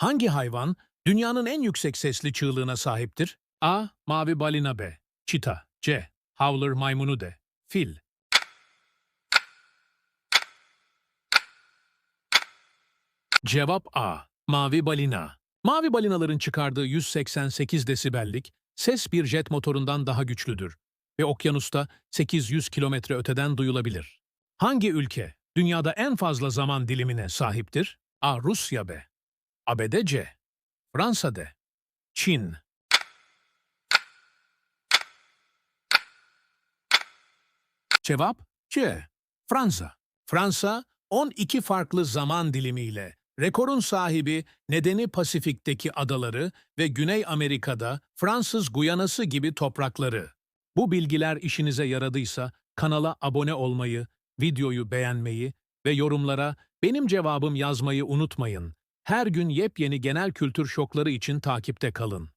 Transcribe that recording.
Hangi hayvan dünyanın en yüksek sesli çığlığına sahiptir? A. Mavi balina B. Çita C. Howler maymunu D. Fil Cevap A. Mavi balina. Mavi balinaların çıkardığı 188 desibellik ses bir jet motorundan daha güçlüdür ve okyanusta 800 kilometre öteden duyulabilir. Hangi ülke dünyada en fazla zaman dilimine sahiptir? A. Rusya B. ABD C. Fransa D. Çin Cevap C. Fransa. Fransa 12 farklı zaman dilimiyle rekorun sahibi nedeni Pasifik'teki adaları ve Güney Amerika'da Fransız Guyanası gibi toprakları. Bu bilgiler işinize yaradıysa kanala abone olmayı, videoyu beğenmeyi ve yorumlara benim cevabım yazmayı unutmayın. Her gün yepyeni genel kültür şokları için takipte kalın.